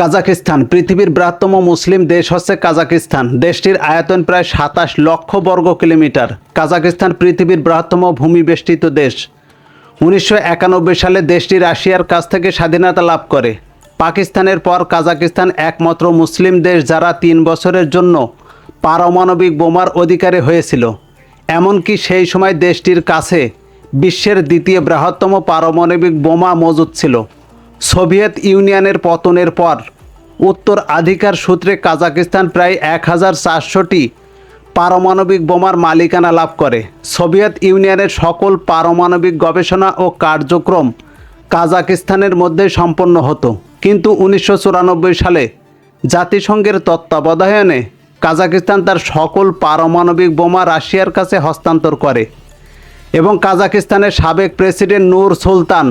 Kazakhstan পৃথিবীর বৃহত্তম মুসলিম দেশ হচ্ছে কাজাকিস্তান দেশটির আয়তন প্রায় সাতাশ লক্ষ বর্গ কিলোমিটার। কাজাকিস্তান পৃথিবীর বৃহত্তম ভূমিবেষ্টিত দেশ। উনিশশো একানব্বই সালে দেশটি রাশিয়ার কাছ থেকে স্বাধীনতা লাভ করে। পাকিস্তানের পর কাজাকিস্তান একমাত্র মুসলিম দেশ যারা তিন বছরের জন্য পারমাণবিক বোমার অধিকারে হয়েছিল। এমনকি সেই সময় দেশটির কাছে বিশ্বের দ্বিতীয় বৃহত্তম পারমাণবিক বোমা মজুদ ছিল। সোভিয়েত ইউনিয়নের পতনের পর, উত্তর আধিকার সূত্রে কাজাকিস্তান প্রায় এক হাজার চারশোটি পারমাণবিক বোমার মালিকানা লাভ করে। সোভিয়েত ইউনিয়নের সকল পারমাণবিক গবেষণা ও কার্যক্রম কাজাকিস্তানের মধ্যে সম্পন্ন হতো। কিন্তু উনিশশো চুরানব্বই সালে জাতিসংঘের তত্ত্বাবধায়নে কাজাকিস্তান তার সকল পারমাণবিক বোমা রাশিয়ার কাছে হস্তান্তর করে এবং কাজাকিস্তানের সাবেক প্রেসিডেন্ট নূর সুলতান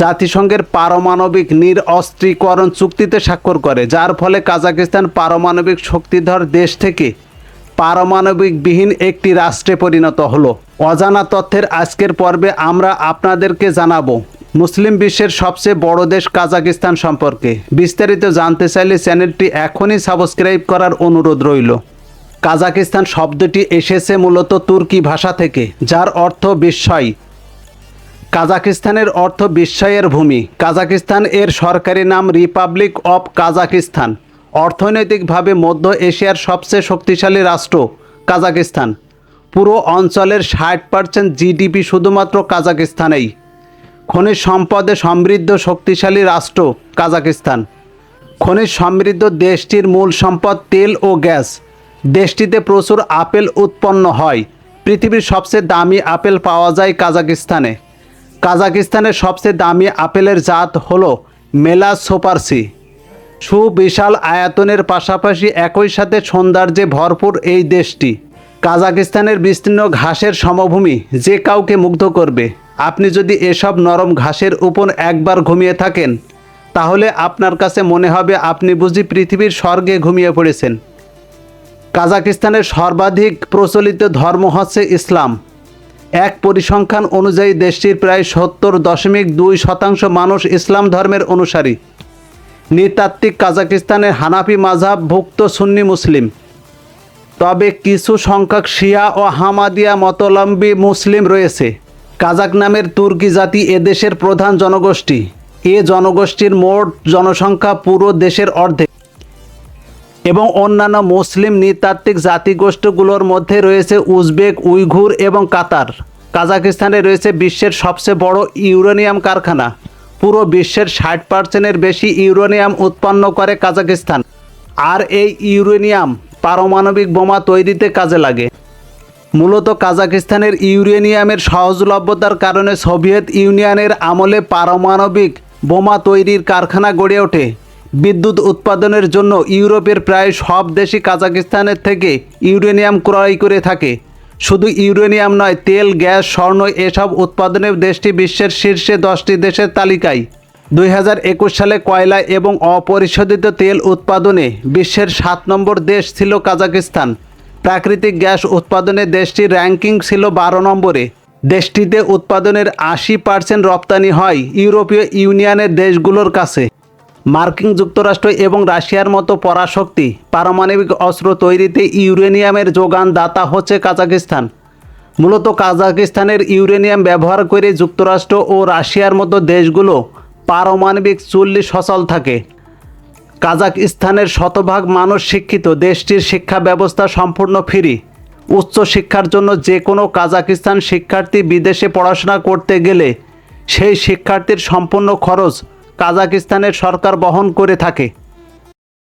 জাতিসংঘের পারমাণবিক নিরস্ত্রীকরণ চুক্তিতে স্বাক্ষর করে, যার ফলে কাজাকিস্তান পারমাণবিক শক্তিধর দেশ থেকে পারমাণবিকবিহীন একটি রাষ্ট্রে পরিণত হলো। অজানা তথ্যের আজকের পর্বে আমরা আপনাদেরকে জানাব, মুসলিম বিশ্বের সবচেয়ে বড় দেশ কাজাকিস্তান সম্পর্কে। বিস্তারিত জানতে চাইলে চ্যানেলটি এখনই সাবস্ক্রাইব করার অনুরোধ রইল। কাজাকিস্তান শব্দটি এসেছে মূলত তুর্কি ভাষা থেকে, যার অর্থ বিস্ময়। কাজাকিস্তানের অর্থ বিস্ময়ের ভূমি। কাজাকিস্তান এর সরকারি নাম রিপাবলিক অফ কাজাকিস্তান অর্থনৈতিকভাবে মধ্য এশিয়ার সবচেয়ে শক্তিশালী রাষ্ট্র কাজাকিস্তান পুরো অঞ্চলের ষাট পার্সেন্ট জিডিপি শুধুমাত্র কাজাকিস্তানেই খনিজ সম্পদে সমৃদ্ধ শক্তিশালী রাষ্ট্র কাজাকিস্তান খনিজ সমৃদ্ধ দেশটির মূল সম্পদ তেল ও গ্যাস। দেশটিতে প্রচুর আপেল উৎপন্ন হয়। পৃথিবীর সবচেয়ে দামি আপেল পাওয়া যায় কাজাকিস্তানে কাজাকিস্তানের সবচেয়ে দামি আপেলের জাত হল মেলা সোপারসি সুবিশাল আয়তনের পাশাপাশি একই সাথে সৌন্দর্যে ভরপুর এই দেশটি। কাজাকিস্তানের বিস্তীর্ণ ঘাসের সমভূমি যে কাউকে মুগ্ধ করবে। আপনি যদি এসব নরম ঘাসের উপর একবার ঘুমিয়ে থাকেন, তাহলে আপনার কাছে মনে হবে আপনি বুঝি পৃথিবীর স্বর্গে ঘুমিয়ে পড়েছেন। কাজাকিস্তানের সর্বাধিক প্রচলিত ধর্ম হচ্ছে ইসলাম। এক পরিসংখ্যান অনুযায়ী দেশটির প্রায় সত্তর দশমিক দুই শতাংশ মানুষ ইসলাম ধর্মের অনুসারী। নৃতাত্ত্বিক কাজাকিস্তানের হানাফি মাঝাব ভুক্ত সুন্নি মুসলিম। তবে কিছু সংখ্যক শিয়া ও হামাদিয়া মতলম্বী মুসলিম রয়েছে। কাজাক নামের তুর্কি জাতি এদেশের প্রধান জনগোষ্ঠী। এ জনগোষ্ঠীর মোট জনসংখ্যা পুরো দেশের অর্ধেক। এবং অন্যান্য মুসলিম নৃতাত্ত্বিক জাতিগোষ্ঠীগুলোর মধ্যে রয়েছে উজবেক, উইঘুর এবং কাতার। কাজাকিস্তানে রয়েছে বিশ্বের সবচেয়ে বড় ইউরেনিয়াম কারখানা। পুরো বিশ্বের ষাট পার্সেন্টের বেশি ইউরেনিয়াম উৎপন্ন করে কাজাকিস্তান আর এই ইউরেনিয়াম পারমাণবিক বোমা তৈরিতে কাজে লাগে। মূলত কাজাকিস্তানের ইউরেনিয়ামের সহজলভ্যতার কারণে সোভিয়েত ইউনিয়নের আমলে পারমাণবিক বোমা তৈরির কারখানা গড়ে ওঠে। বিদ্যুৎ উৎপাদনের জন্য ইউরোপের প্রায় সব দেশই কাজাকিস্তানের থেকে ইউরেনিয়াম ক্রয় করে থাকে। শুধু ইউরেনিয়াম নয়, তেল, গ্যাস, স্বর্ণ এসব উৎপাদনে দেশটি বিশ্বের শীর্ষে দশটি দেশের তালিকায়। দুই হাজার একুশ সালে কয়লা এবং অপরিশোধিত তেল উৎপাদনে বিশ্বের সাত নম্বর দেশ ছিল কাজাকিস্তান। প্রাকৃতিক গ্যাস উৎপাদনে দেশটির র্যাঙ্কিং ছিল বারো নম্বরে। দেশটিতে উৎপাদনের আশি পার্সেন্ট রপ্তানি হয় ইউরোপীয় ইউনিয়নের দেশগুলোর কাছে। মার্কিন যুক্তরাষ্ট্র এবং রাশিয়ার মতো পরাশক্তি পারমাণবিক অস্ত্র তৈরিতে ইউরেনিয়ামের যোগান দাতা হচ্ছে কাজাকিস্তান। মূলত কাজাকিস্তানের ইউরেনিয়াম ব্যবহার করে যুক্তরাষ্ট্র ও রাশিয়ার মতো দেশগুলো পারমাণবিক চুল্লি সচল থাকে। কাজাকিস্তানের শতভাগ মানুষ শিক্ষিত, দেশটির শিক্ষা ব্যবস্থা সম্পূর্ণ ফ্রি। উচ্চ শিক্ষার জন্য যে কোনো কাজাকিস্তান শিক্ষার্থী বিদেশে পড়াশোনা করতে গেলে সেই শিক্ষার্থীর সম্পূর্ণ খরচ কাজাকিস্তানের সরকার বহন করে থাকে।